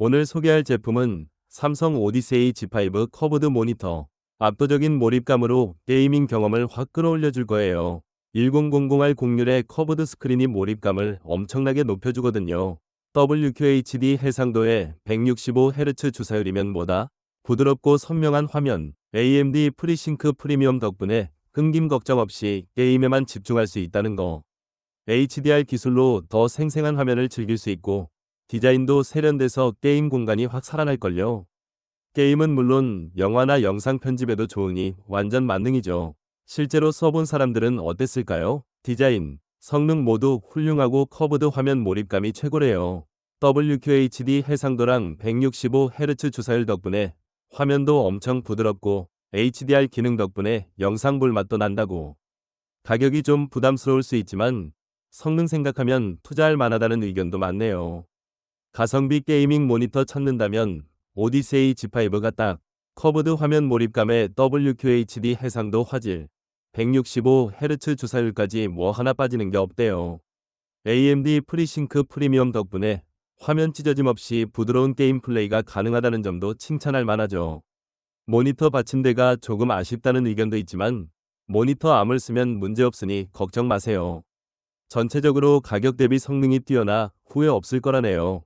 오늘 소개할 제품은 삼성 오디세이 G5 커브드 모니터. 압도적인 몰입감으로 게이밍 경험을 확 끌어올려 줄 거예요. 1000R 공률의 커브드 스크린이 몰입감을 엄청나게 높여주거든요. WQHD 해상도의 165Hz 주사율이면 뭐다? 부드럽고 선명한 화면, AMD 프리싱크 프리미엄 덕분에 끊김 걱정 없이 게임에만 집중할 수 있다는 거. HDR 기술로 더 생생한 화면을 즐길 수 있고 디자인도 세련돼서 게임 공간이 확 살아날걸요. 게임은 물론 영화나 영상 편집에도 좋으니 완전 만능이죠. 실제로 써본 사람들은 어땠을까요? 디자인, 성능 모두 훌륭하고 커브드 화면 몰입감이 최고래요. WQHD 해상도랑 165Hz 주사율 덕분에 화면도 엄청 부드럽고 HDR 기능 덕분에 영상 볼 맛도 난다고. 가격이 좀 부담스러울 수 있지만 성능 생각하면 투자할 만하다는 의견도 많네요. 가성비 게이밍 모니터 찾는다면 오디세이 G5가 딱 커브드 화면 몰입감에 WQHD 해상도 화질 165Hz 주사율까지 뭐 하나 빠지는 게 없대요. AMD 프리싱크 프리미엄 덕분에 화면 찢어짐 없이 부드러운 게임 플레이가 가능하다는 점도 칭찬할 만하죠. 모니터 받침대가 조금 아쉽다는 의견도 있지만 모니터 암을 쓰면 문제없으니 걱정 마세요. 전체적으로 가격 대비 성능이 뛰어나 후회 없을 거라네요.